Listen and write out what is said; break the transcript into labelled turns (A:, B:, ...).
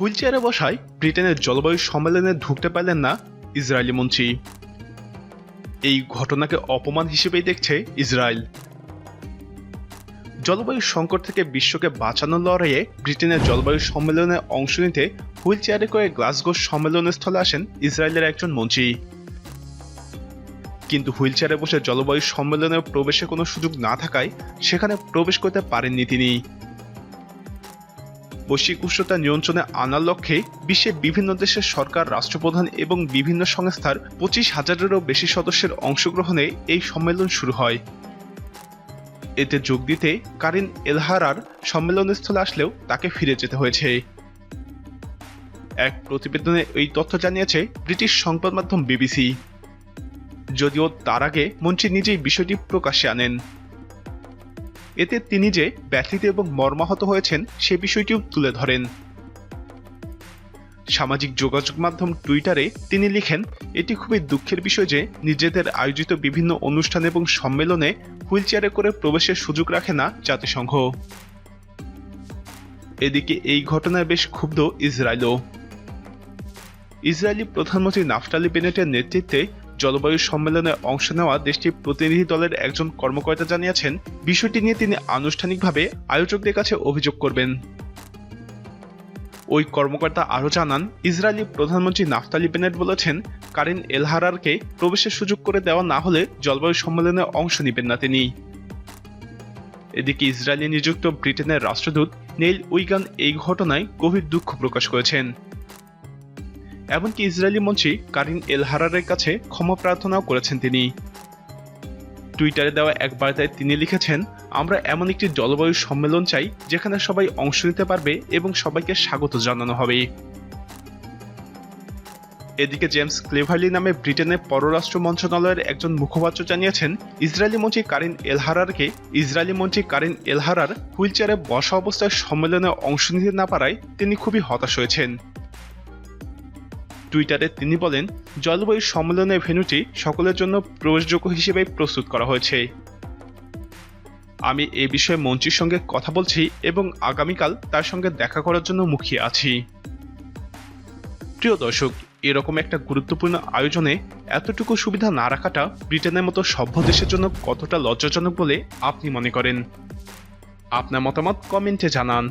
A: Wheel চেয়ারে বসায় ব্রিটেনের জলবায়ু সম্মেলনে ঢুকতে পারলেন না ইসরায়েলি মন্ত্রী। এই ঘটনাকে অপমান হিসেবেই দেখছে ইসরায়েল। জলবায়ু সংকট থেকে বিশ্বকে বাঁচানোর লড়াইয়ে ব্রিটেনের জলবায়ু সম্মেলনে অংশ নিতে হুইল চেয়ারে করে গ্লাসগো সম্মেলন স্থলে আসেন ইসরায়েলের একজন মন্ত্রী। কিন্তু হুইল চেয়ারে বসে জলবায়ু সম্মেলনে প্রবেশের কোনো সুযোগ না থাকায় সেখানে প্রবেশ করতে পারেননি তিনি। বৈশ্বিক উষ্ণতা নিয়ন্ত্রণে আনার লক্ষ্যে বিশ্বের বিভিন্ন দেশের সরকার, রাষ্ট্রপ্রধান এবং বিভিন্ন সংস্থার পঁচিশ হাজারেরও বেশি সদস্যের অংশগ্রহণে এই সম্মেলন শুরু হয়। এতে যোগ দিতে কারিন এলহারার সম্মেলনস্থলে আসলেও তাকে ফিরে যেতে হয়েছে। এক প্রতিবেদনে এই তথ্য জানিয়েছে ব্রিটিশ সংবাদ মাধ্যম বিবিসি। যদিও তার আগে মন্ত্রী নিজেই বিষয়টি প্রকাশ্যে আনেন। এতে তিনি যে ব্যথিত এবং মর্মাহত হয়েছেন, সে বিষয়টিও তুলে ধরেন। সামাজিক যোগাযোগ মাধ্যম টুইটারে তিনি লিখেন, এটি খুবই দুঃখের বিষয় যে নিজেদের আয়োজিত বিভিন্ন অনুষ্ঠান এবং সম্মেলনে হুইলচেয়ারে করে প্রবেশের সুযোগ রাখে না জাতিসংঘ। এদিকে এই ঘটনায় বেশ ক্ষুব্ধ ইসরায়েলও। ইসরায়েলি প্রধানমন্ত্রী নাফটালি বেনেটের নেতৃত্বে জলবায়ু সম্মেলনে অংশ নেওয়া দেশটির প্রতিনিধি দলের একজন কর্মকর্তা জানিয়েছেন, বিষয়টি নিয়ে তিনি আনুষ্ঠানিকভাবে আয়োজকদের কাছে অভিযোগ করবেন। ওই কর্মকর্তা আরও জানান, ইসরায়েলি প্রধানমন্ত্রী নাফতালি বেনেট বলেছেন কারিন এলহারারকে প্রবেশের সুযোগ করে দেওয়া না হলে জলবায়ু সম্মেলনে অংশ নেবেন না তিনি। এদিকে ইসরায়েলি নিযুক্ত ব্রিটেনের রাষ্ট্রদূত নেইল উইগান এই ঘটনায় গভীর দুঃখ প্রকাশ করেছেন। এমনকি ইসরায়েলি মন্ত্রী কারিন এলহারারের কাছে ক্ষমা প্রার্থনাও করেছেন তিনি। টুইটারে দেওয়া এক বার্তায় তিনি লিখেছেন, আমরা এমন একটি জলবায়ু সম্মেলন চাই, যেখানে সবাই অংশ নিতে পারবে এবং সবাইকে স্বাগত জানানো হবে। এদিকে জেমস ক্লেভারলি নামে ব্রিটেনের পররাষ্ট্র মন্ত্রণালয়ের একজন মুখপাত্র জানিয়েছেন, ইসরায়েলি মন্ত্রী কারিন এলহারারকে ইসরায়েলি মন্ত্রী কারিন এলহারার হুইলচেয়ারে বসা অবস্থায় সম্মেলনে অংশ নিতে না পারায় তিনি খুবই হতাশ হয়েছেন। টুইটারে তিনি বলেন, জলবায়ু সম্মেলনের ভেন্যুটি সকলের জন্য প্রবেশযোগ্য হিসেবে প্রস্তুত করা হয়েছে। আমি এ বিষয়ে মন্ত্রীর সঙ্গে কথা বলছি এবং আগামীকাল তার সঙ্গে দেখা করার জন্য মুখিয়ে আছি। প্রিয় দর্শক, এরকম একটা গুরুত্বপূর্ণ আয়োজনে এতটুকু সুবিধা না রাখাটা ব্রিটেনের মতো সভ্য দেশের জন্য কতটা লজ্জাজনক বলে আপনি মনে করেন? আপনার মতামত কমেন্টে জানান।